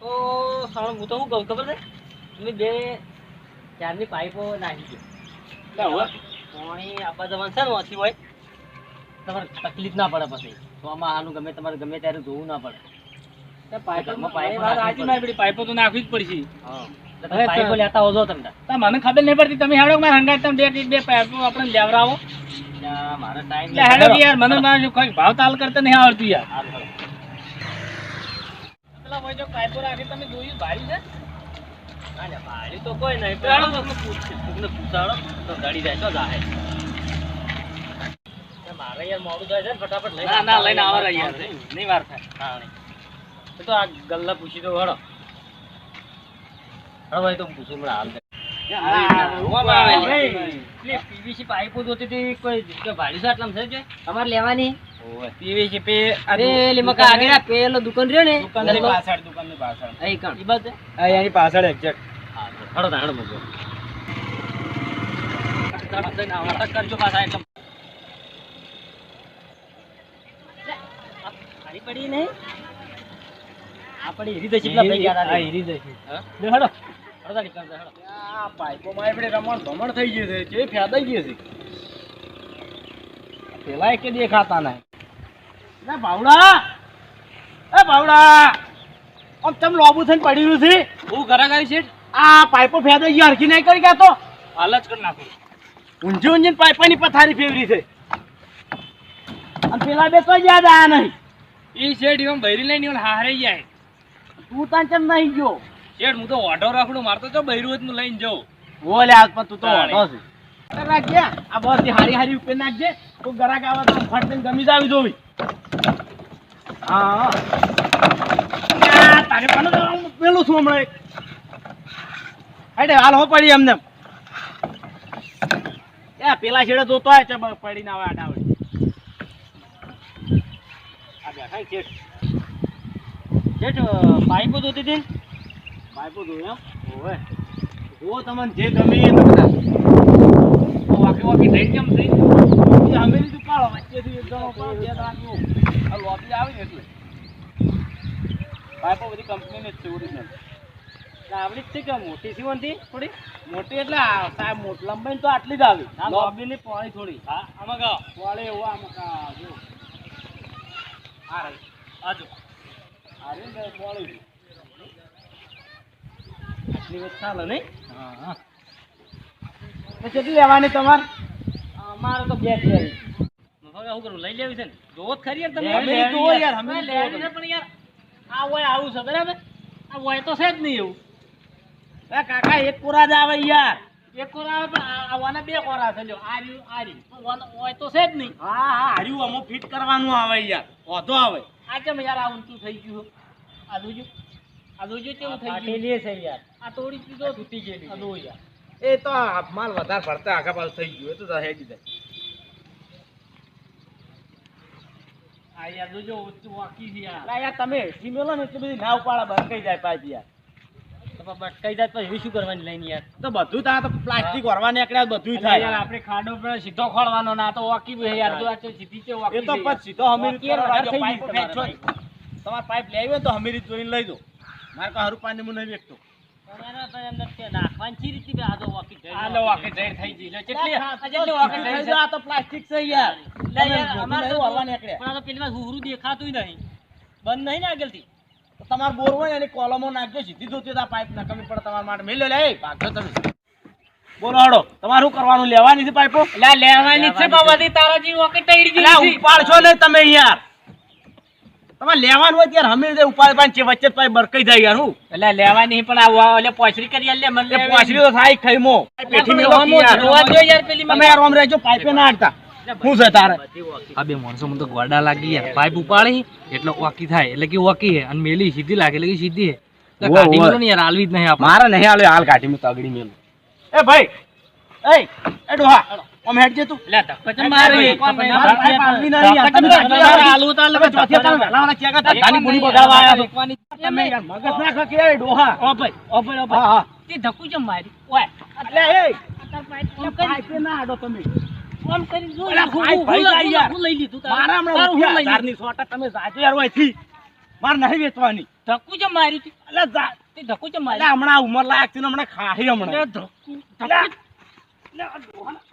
તો સારું હું તો શું કહું ખબર છે? તમે બે ચારની પાઇપો નાખી દો. પાણી આપવા જવાનું છે ને ઓછી હોય તમારે તકલીફ ના પડે પછી. તો આમાં આનું ગમે તમારે ગમે ત્યારે જોવું ના પડે. પાઇપો તો નાખવી જ પડશે. પાઇપો લેતા હોજો તમને. મને ખબર નહીં પડતી તમે હેડો મારા હંગાત તમે બે બે પાઇપો આપણે લેવડાવો. મારે ટાઈમ એટલે હેડો યાર મને ભાવ તાલ કરતા નહીં આવડતું યાર. પેલા ભાઈ જો પાઇપો રાખી તમે જોયું ભારી છે? ભાડું તો કોઈ નહીં. પણ કોકને પૂછ- તમને પૂછાડો તો ગાડી જાય તો જાહે. મારે યાર મોડું થાય છે ફટાફટ લઈ ના ના લઈને આવો હોય, યાર. નહીં વાર થાય. હા, નહીં. તો આ ગલ્લા પૂછી તો હળો. હળો ભાઈ તો પૂછું હમણાં હાલ. પીવીસી પાઇપો જોતી હતી કોઈ કોઈ ભાડી છે આટલામાં છે અમારે તમારે લેવાની. પીવી છે પે મકા આગળ પેલો દુકાન રહ્યો ને. પાછળ પાછળ. અહીં કણ. ઈ બાજુ? પાછળ એક્ઝેક્ટ હા, મૂકો. કરજો પાછા એટલે. ખાલી પડી નહીં હીરી ભાઈ આપણે રમણ ભમણ થઈ ગયું છે જે ફેદાઈ ગયું છે. પેલા એકે દેખાતા નહીં ના ભાવડા એ ભાવડા આમ તમ લોબુ થઈને પડી રહ્યું છે? હું ઘરે ગઈ છે? આ પાઇપો ફેદાઈ ગયો હરખી નહીં કરી ગયા તો? હાલ જ કરી નાખું. ઊંઝી ઊંઝીને પાઇપોની પથારી ફેવરી છે. અને પેલા બે તો યાદ આયા નહીં. ઈ શેઠ એમ બૈરી લઈને એવું હારે જાય. તું તાન કેમ નહીં ગયો? શેઠ હું તો ઓઢો રાખડું મારતો તો બૈરું જ હું લઈને જાઉં. બોલે આજ પણ તું તો ઓઢો છે. રાખજે આ બસ હારી હારી ઉપર નાખજે. તું ગરાક આવે તો ફટ દઈને ગમી જ આવી જોવી. હા. તારે પણ? પેલું છું હમણાં એક. હેડે હાલ હો પડી એમને એ પેલા છેડે હોય છે બ- પડીને આવે આડાવડી પાઇપો જોતી હતી ને? પાઇપો જોયું એમ ઓવે જો તમને જે ગમે એ તમે લોબી આવે ને એટલે પાઇપો બધી કંપનીની જ છે ઓરિજિનલ આવડી જ. છે કે મોટી છે થોડી મોટી એટલે સાહેબ મોટી લંબાઈ તો આટલી જ આવી આ લોબી પોળી થોડી હા આમાં એવો આમ જો આ રહી આટલી ચાલે નહીં હા હા. કેટલી લેવાની તમારે? મારે તો બે છે શું કરવું લઈ લેવી છે ને? જોવો જ ખરી યાર તમે. અમે જોવો યાર, અમે અમે લેવી છે પણ યાર આ હોય આવું છે બરાબર? આ હોય તો છે જ નહીં એવું. એ કાકા એક કોરા જ આવે યાર. એક કોરા આવે પણ આ- બે કોરા છે લ્યો. આ રહ્યું આ રહ્યું હોય તો છે જ નહીં. હા હા હાર્યું અમુક ફિટ કરવાનું આવે યાર. વધો આવે. આ કેમ યાર આ ઊંચું થઈ ગયું? આ જોજો. આ જોજો કેવું થઈ ગયું? છે યાર. આ તોડી દીધો. તૂટી ગયેલી આ યાર. એ તો આ માલ વધારે ભરતા આખા પાછું થઈ ગયું. એ તો હેડી જાય આ યાર જોજો ઊંચું વાકી છે યાર. યાર તમે એસી મેલો ને એટલી બધી ના ઉપાડા જાય પાછી યાર. તો પણ જાય તો એવી શું કરવાની લઈને યાર? તો બધું તો તો પ્લાસ્ટિક વરવા નીકળ્યા બધું યાર થાય. આપણે ખાડો પર સીધો ખોળવાનો ના તો વાકી યાર. આ સીધી છે વાકી એ તો. પછી તો હમીરી પાઇપ ખેંચો. તમારે. પાઇપ લેવી હોય તો હમીરી જોઈને લઈ દો. મારે તો હરું પાણી હું નહીં વેચતો. પણ એના તો એમ નથી કે નાખવાની ચી રીતે બી આ તો વાકી જઈ આ લો વાકી જઈ થઈ ગઈ. લે, કેટલી આ જેટલી વાકી જઈ થઈ છે ગયો, આ તો પ્લાસ્ટિક છે યાર. લે યાર તમે અમારે તો બધું વરવા નીકળ્યા. પણ આ તો પેલી વાર હુહરું દેખાતું નહીં. બંધ નહીં ને આગળથી? તો તમારે બોર હોય એની કોલમો નાખજો સીધી ધોતી પાઇપ ના કમી પડે તમારા માટે. મેલ્યો લે એ ભાગજો તમે. બોલો હડો તમારે શું કરવાનું? લેવાની છે પાઇપો લેવાની છે બાબાથી તારા જેવી તૈડી ઉપાડશો નહીં તમે યાર. તમારે લેવાનું હોય ત્યારે હમી દે ઉપાડ પાંચ છે વચ્ચે પાઇપ બરકાઈ જાય યાર હું. એટલે લેવાની પણ આવો એટલે પોચરી કરી આલે મને એ તો થાય ખઈમો. પેઠી મેલો જોવા જો યાર. પેલી તમે યાર ઓમ રહેજો પાઇપે ના આડતા હું છે તારે? આ બે માણસો મને તો ગોડા લાગી યાર. પાઇપ ઉપાડી એટલે ઓકી થાય. એટલે કે ઓકી હે. અને મેલી સીધી લાગે એટલે કે સીધી હે. કાઢી મેલો ને યાર આલવી જ નહીં આપણે. મારે નહીં આલે હાલ કાઢી મે તગડી મેલું. એ ભાઈ એ એ ડોહા. ઓમ હેડજે તું. લે ધક્કો ચમ મારી આલવી નહીં યાર. તમે? આલુ તો. તમે ચોથી વહેલા વહેલા ચેક હતા. ધક્કાની પૂરી બગાડવા આયા છો. તમે યાર મગજ ના ખકે એ ડોહા. ઓ ભાઈ ઓ ભાઈ ઓ ભાઈ હા. તે ધક્કુ ચમ મારી. ઓય. એટલે એ. આમ કરી ના અડો તમે. આમ કરી જો. અલા, હું- લઈ લીધું. મારા હમણાં હું લઈ લીધું. હજારની સોટા તમે જાજો યાર ઓયથી. મારે નહીં વેચવાની. ધક્કુ ચમ માર્યું તું. એટલે જા તે ધક્કુ એટલે માર્યું. હમણાં ઉમર લાયક છે ને હમણાં ખાહી હમણાં. ધક્કુ ધક્કો.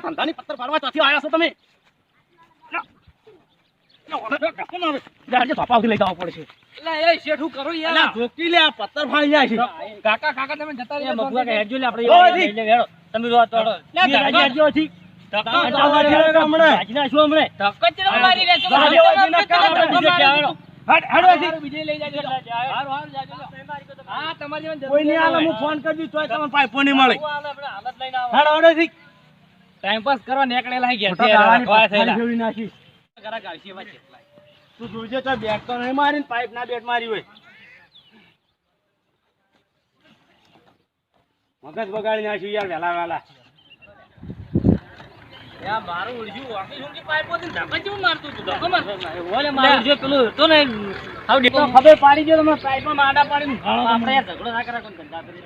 ધંધાની પત્તર પાડવા ચોથી આયા છો તમે? તમે છો? હટ, હડો. બીજે લઈ જાજો. હાર હાર જાજો. હા, તમારી મને કોઈ નહીં આલે, હું ફોન કરજો તોય તમને પાઇપો નહીં મળે હાલત લઈને આવો. હેડ, થી. ટાઈમ પાસ કરવા નીકળેલા પથારી થયેલા. ફેરવી નાખી. ઘરાક આવશે એવા તું જોજે તો બેટ તો નહીં મારી ને પાઇપ ના બેટ મારી હોય મગજ બગાડી નાખ્યું યાર વેલા વેલા મારું ઉલઝું વાંકી કે પાઇપો થી ધક્કા જેવું મારતું તું ધક્કો મારતો. ઓલે મારું જે પેલું ને હાવ તો ડીપો ખબર પાડી ગયો તમે પાઇપમાં આડા પાડીને. આપણે ઝઘડો ના કરા કોઈ ધંધા કરી